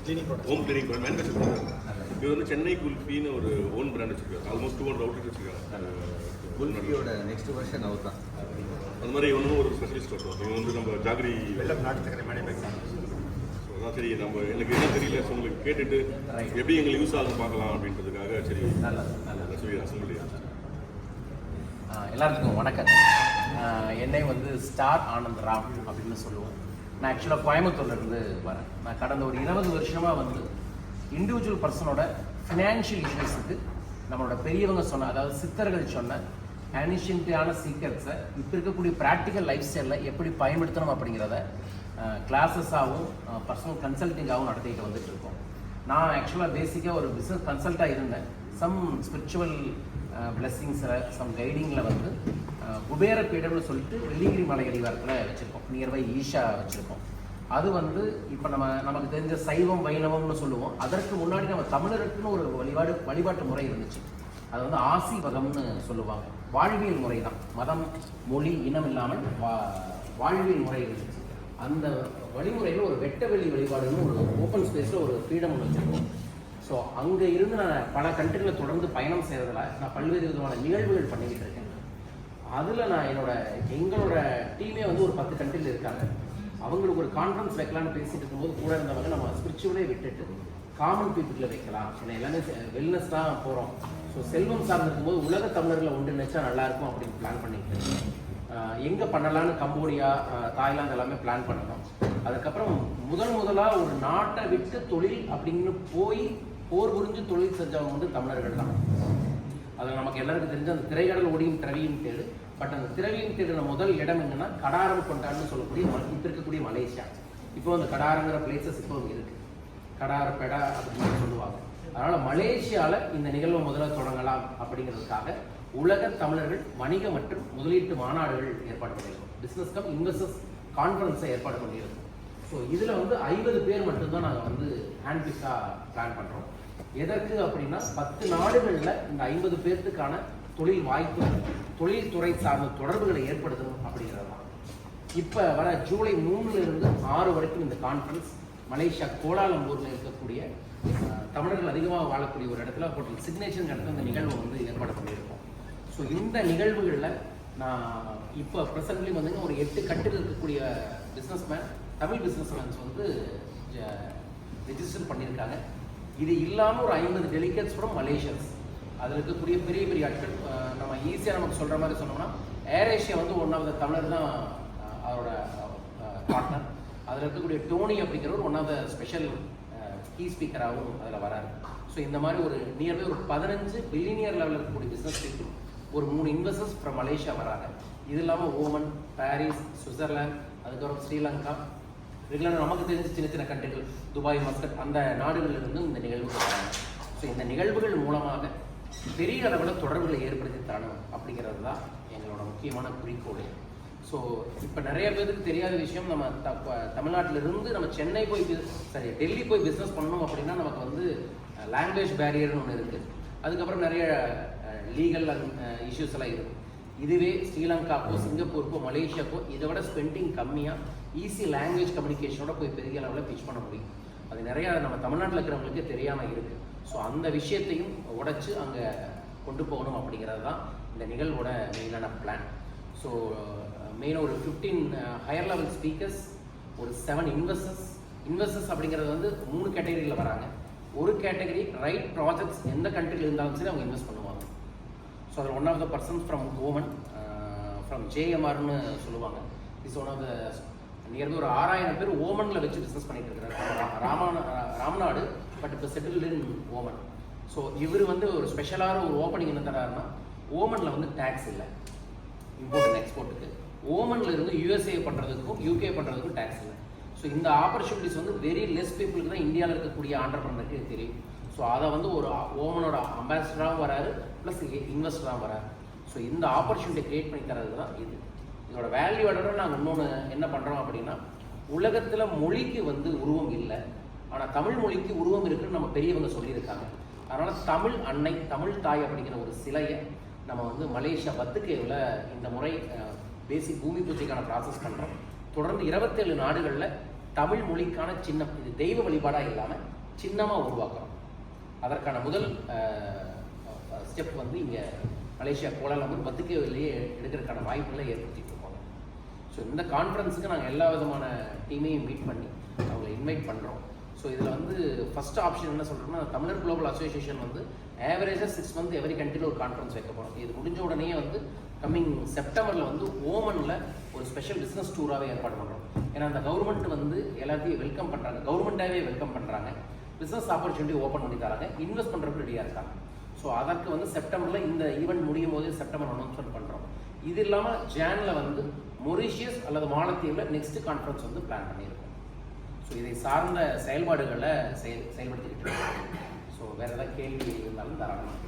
Home clinic brand manufacture பண்ணுறாங்க இது வந்து சென்னை குல்ஃபின்னு ஒரு ஓன் பிராண்ட் வச்சிருக்காங்க. ஆல்மோஸ்ட் டூ ஹண்ட்ரட் அவுட்லெட் வச்சிருக்காங்க. குல்ஃபியோட நெக்ஸ்ட் வருஷன் அவர் தான். அந்த மாதிரி ஒன்றும் ஒரு ஸ்பெஷலிஸ்ட் வரும் இவங்க வந்து நம்ம ஜாகிரி வெள்ளம் நாட்டு சக்கரை மேனுஃபேக்சரிங் So, அதான் சரி நம்ம எனக்கு என்ன தெரியல ஸோ உங்களுக்கு கேட்டுட்டு எப்படி எங்களுக்கு யூஸ் ஆகும் பார்க்கலாம் அப்படின்றதுக்காக சரி சொல்லி அசம்பிளி ஆஹ் எல்லாத்துக்கும் வணக்கம். என்னை வந்து ஸ்டார் ஆனந்த் ராம் அப்படின்னு சொல்லுவோம். நான் ஆக்சுவலாக கோயம்புத்தூர்லேருந்து வரேன். நான் கடந்த ஒரு இருபது வருஷமாக வந்து இண்டிவிஜுவல் பர்சனோட ஃபினான்ஷியல் இஷ்யூஸுக்கு நம்மளோட பெரியவங்க சொன்ன அதாவது சித்தர்கள் சொன்ன அனிஷியன்டான சீக்கிரட்ஸை இப்போ இருக்கக்கூடிய ப்ராக்டிக்கல் லைஃப் ஸ்டைலில் எப்படி பயன்படுத்தணும் அப்படிங்கிறத கிளாஸஸாகவும் பர்சனல் கன்சல்டிங்காகவும் நடத்திட்டு வந்துட்டு இருக்கோம். நான் ஆக்சுவலாக பேசிக்காக ஒரு பிஸ்னஸ் கன்சல்ட்டாக இருந்தேன். சம் ஸ்பிரிச்சுவல் பிளெஸ்ஸிங்ஸில் சம் கைடிங்கில் வந்து குபேர பீடம்னு சொல்லிட்டு வெள்ளிகிரி மலை அடிவாரத்தில் வச்சுருக்கோம். நியர்பை ஈஷா வச்சுருக்கோம். அது வந்து இப்போ நம்ம நமக்கு தெரிஞ்ச சைவம் வைணவம்னு சொல்லுவோம். அதற்கு முன்னாடி நம்ம தமிழருக்குன்னு ஒரு வழிபாடு வழிபாட்டு முறை இருந்துச்சு. அது வந்து ஆசீவகம்னு சொல்லுவாங்க. வாழ்வியல் முறை தான் மதம் மொழி இனம் இல்லாமல் வா வாழ்வியல் முறை இருந்துச்சு. அந்த வழிமுறையில் ஒரு வெட்ட வெளி வழிபாடுன்னு ஒரு ஓப்பன் ஸ்பேஸில் ஒரு ஃப்ரீடம் ஒன்று வச்சுருக்கோம். ஸோ அங்கே இருந்து நான் பல கண்ட்ரிகளை தொடர்ந்து பயணம் செய்கிறதுல நான் பல்வேறு விதமான நிகழ்வுகள் பண்ணிக்கிட்டு இருக்கேன். அதில் நான் என்னோட எங்களோட டீமே வந்து ஒரு பத்து கண்ட்ரியில் இருக்காங்க. அவங்களுக்கு ஒரு கான்ஃபரன்ஸ் வைக்கலாம்னு பேசிட்டு இருக்கும்போது கூட இருந்தவங்க நம்ம ஸ்பிரிச்சுவலே விட்டுட்டு காமன் பீப்புளில் வைக்கலாம். ஏன்னா எல்லாமே வெல்னஸ் தான் போகிறோம் ஸோ செல்வம் சார்ந்திருக்கும் போது உலக தமிழர்களை ஒன்றிணைச்சா நல்லா இருக்கும் அப்படின்னு பிளான் பண்ணிட்டு எங்கே பண்ணலான்னு பண்ணலாம்னு கம்போடியா தாய்லாந்து எல்லாமே பிளான் பண்ணணும். அதுக்கப்புறம் முதல் முதலாக ஒரு நாட்டை விட்டு தொழில் அப்படின்னு போய் போர் புரிஞ்சு தொழில் செஞ்சவங்க வந்து தமிழர்கள் தான். நமக்கு எல்லாருக்கும் தெரிஞ்ச அந்த திரைக்கடல் ஒடியும் திரவியும் தேடு. பட் அந்த திரவியும் தேடின முதல் இடம் என்னன்னா கடாரம் கொண்டான்னு சொல்லக்கூடிய இப்போ இருக்கக்கூடிய மலேசியா. இப்போ அந்த கடாரங்கிற பிளேசஸ் இப்போ இருக்கு. கடார பெடா அப்படின்னு சொல்லுவாங்க. அதனால மலேசியால இந்த நிகழ்வை முதல்ல தொடங்கலாம் அப்படிங்கிறதுக்காக உலக தமிழர்கள் வணிக மற்றும் முதலீட்டு மாநாடுகள் ஏற்பாடு பண்ணியிருக்கோம். பிஸ்னஸ் கம் இன்வெஸ்டர்ஸ் கான்ஃபரன்ஸை ஏற்பாடு பண்ணியிருக்கோம். ஸோ இதில் வந்து ஐம்பது பேர் மட்டும்தான் நாங்கள் வந்து ஹேண்ட் பிக்காக பிளான் பண்ணுறோம் எதற்கு அப்படின்னா பத்து நாடுகளில் இந்த ஐம்பது பேர்த்துக்கான தொழில் வாய்ப்பு தொழில்துறை சார்ந்த தொடர்புகளை ஏற்படுத்தணும் அப்படிங்கிறது தான். இப்போ வர ஜூலை மூணுல இருந்து ஆறு வரைக்கும் இந்த கான்ஃபரன்ஸ் மலேசியா கோலாலம்பூரில் இருக்கக்கூடிய தமிழர்கள் அதிகமாக வாழக்கூடிய ஒரு இடத்துல ஹோட்டல் சிக்னேச்சர் இடத்துல இந்த நிகழ்வு வந்து ஏற்பாடு பண்ணியிருக்கோம். ஸோ இந்த நிகழ்வுகளில் நான் இப்போ ப்ரெசன்ட்லி வந்துங்க ஒரு எட்டு கட்டில் இருக்கக்கூடிய பிஸ்னஸ்மேன் தமிழ் பிஸ்னஸ் மேன்ஸ் வந்து ரிஜிஸ்டர் பண்ணியிருக்காங்க. இது இல்லாமல் ஒரு ஐம்பது டெலிகேட்ஸ் ஃப்ரம் மலேசியன்ஸ். அதில் இருக்கக்கூடிய பெரிய பெரிய ஆட்கள். நம்ம ஈஸியாக நமக்கு சொல்கிற மாதிரி சொன்னோம்னா ஏர் ஏஷியா வந்து ஒன் ஆஃப் த தமிழர் தான் அவரோட பார்ட்னர் அதில் இருக்கக்கூடிய டோனி அப்படிங்கிறவர் one of the special key ஸ்பீக்கராகவும் அதில் வராரு. ஸோ இந்த மாதிரி ஒரு நியர்பை ஒரு பதினஞ்சு பில்லினியர் லெவலில் இருக்கக்கூடிய பிஸ்னஸ் பீப்புள் ஒரு மூணு இன்வெஸ்டர்ஸ் ஃப்ரம் மலேசியா வராங்க. இது இல்லாமல் ஓமன் பாரிஸ் சுவிட்சர்லாந்து அதுக்கப்புறம் ஸ்ரீலங்கா ரெகுலராக நமக்கு தெரிஞ்ச சின்ன சின்ன கண்ட்ரிகள் துபாய் மஸ்கட் அந்த நாடுகளில் இருந்து இந்த நிகழ்வுகள் வராங்க. ஸோ இந்த நிகழ்வுகள் மூலமாக பெரிய அளவில் தொடர்புகளை ஏற்படுத்தி தரணும் அப்படிங்கிறது தான் எங்களோட முக்கியமான குறிக்கோள். ஸோ இப்போ நிறைய பேருக்கு தெரியாத விஷயம் நம்ம த தமிழ்நாட்டிலிருந்து இருந்து நம்ம சென்னை போய் சரி டெல்லி போய் பிஸ்னஸ் பண்ணணும் அப்படின்னா நமக்கு வந்து லாங்குவேஜ் பேரியர்னு ஒன்று இருக்குது அதுக்கப்புறம் நிறைய லீகல் இஷ்யூஸ் எல்லாம் இருக்குது இதுவே ஸ்ரீலங்காக்கோ சிங்கப்பூருக்கோ மலேசியாக்கோ இதை விட ஸ்பெண்டிங் கம்மியாக ஈஸி லாங்குவேஜ் கம்யூனிகேஷனோட போய் பெரிய லெவலில் பிச் பண்ண முடியும். அது நிறையா நம்ம தமிழ்நாட்டில் இருக்கிறவங்களுக்கு தெரியாமல் இருக்குது ஸோ அந்த விஷயத்தையும் உடைச்சு அங்கே கொண்டு போகணும் அப்படிங்கிறது தான் இந்த நிகழ்வோட மெயினான பிளான் ஸோ மெயினாக ஒரு ஃபிஃப்டீன் ஹையர் லெவல் ஸ்பீக்கர்ஸ் ஒரு செவன் இன்வெஸ்டர்ஸ் இன்வெஸ்டர்ஸ் அப்படிங்கிறது வந்து மூணு கேட்டகரியில் வராங்க. ஒரு கேட்டகரி ரைட் ப்ராஜெக்ட்ஸ் எந்த கண்ட்ரியில் இருந்தாலும் சரி அவங்க இன்வெஸ்ட் பண்ணுவாங்க. ஸோ அதில் one of the persons from Oman from ஜேஎம்ஆர்னு சொல்லுவாங்க. Is one of the nearby ஒரு ஆறாயிரம் பேர் ஓமனில் வச்சு பிஸ்னஸ் பண்ணிட்டு இருக்கிறார் ராமான ராமநாடு பட் இப்போ செட்டில் இன் ஓமன். ஸோ இவர் வந்து ஒரு ஸ்பெஷலான ஒரு ஓப்பனிங் என்ன தராருன்னா ஓமனில் வந்து டேக்ஸ் இல்லை. இம்போர்ட் அண்ட் எக்ஸ்போர்ட்டுக்கு ஓமனில் இருந்து யூஎஸ்ஏ பண்ணுறதுக்கும் யூகே பண்ணுறதுக்கும் டேக்ஸ் இல்லை. ஸோ இந்த ஆப்பர்ச்சுனிட்டிஸ் வந்து வெரி லெஸ் பீப்புளுக்கு தான் இந்தியாவில் இருக்கக்கூடிய ஆண்டர்பனருக்கு தெரியும். ஸோ அதை வந்து ஒரு ஓமனோட அம்பாசிடராகவும் வராரு ப்ளஸ் இன்வெஸ்டராகவும் வராரு. ஸோ இந்த ஆப்பர்ச்சுனிட்டி கிரியேட் பண்ணி தரது தான் இது. இதோட வேல்யூவோட நாங்கள் இன்னொன்று என்ன பண்ணுறோம் அப்படின்னா உலகத்தில் மொழிக்கு வந்து உருவம் இல்லை. ஆனால் தமிழ் மொழிக்கு உருவம் இருக்குன்னு நம்ம பெரியவங்க சொல்லியிருக்காங்க. அதனால் தமிழ் அன்னை தமிழ் தாய் அப்படிங்கிற ஒரு சிலையை நம்ம வந்து மலேசியா பத்துக்கேவில் இந்த முறை பேசி பூமி பூஜைக்கான ப்ராசஸ் பண்ணுறோம் தொடர்ந்து இருபத்தேழு நாடுகளில் தமிழ் மொழிக்கான சின்னம் இது தெய்வ வழிபாடாக இல்லாமல் சின்னமாக உருவாக்குறோம். அதற்கான முதல் ஸ்டெப் வந்து இங்கே மலேசியா கோலாலம்பூர் பத்துக்கேவிலேயே எடுக்கிறதுக்கான வாய்ப்புகளை ஏற்படுத்தி ஸோ இந்த கான்ஃபரன்ஸுக்கு நாங்கள் எல்லா விதமான டீமையும் மீட் பண்ணி அவங்களை இன்வைட் பண்ணுறோம் ஸோ இதில் வந்து ஃபர்ஸ்ட் ஆப்ஷன் என்ன சொல்கிறோம்னா தமிழர் குளோபல் அசோசியேஷன் வந்து ஆவரேஜாக சிக்ஸ் மந்த் எவரி கண்ட்ரியில் ஒரு கான்ஃபரன்ஸ் வைக்க போகிறோம் இது முடிஞ்ச உடனே வந்து கம்மிங் செப்டம்பரில் வந்து ஓமனில் ஒரு ஸ்பெஷல் பிஸ்னஸ் டூராகவே ஏற்பாடு பண்ணுறோம் ஏன்னா அந்த கவர்மெண்ட் வந்து எல்லாத்தையும் வெல்கம் பண்ணுறாங்க கவர்மெண்ட்டாகவே வெல்கம் பண்ணுறாங்க பிஸ்னஸ் ஆப்பர்ச்சுனிட்டி ஓப்பன் பண்ணி தராங்க. இன்வெஸ்ட் பண்ணுறதுக்கு ரெடியாக இருக்காங்க. ஸோ அதற்கு வந்து செப்டம்பரில் இந்த ஈவெண்ட் முடியும் போது செப்டம்பர் அனௌன்ஸ்மெண்ட் பண்ணுறோம் இது இல்லாமல் ஜானில் வந்து மொரிஷியஸ் அல்லது மாலத்தீவில் நெக்ஸ்ட் கான்ஃபரன்ஸ் வந்து பிளான் பண்ணியிருக்கோம். ஸோ இதை சார்ந்த செயல்பாடுகளை செயல் செயல்படுத்திக்கிட்டு இருக்கோம் ஸோ வேறு ஏதாவது கேள்வி இருந்தாலும் தாராளமாக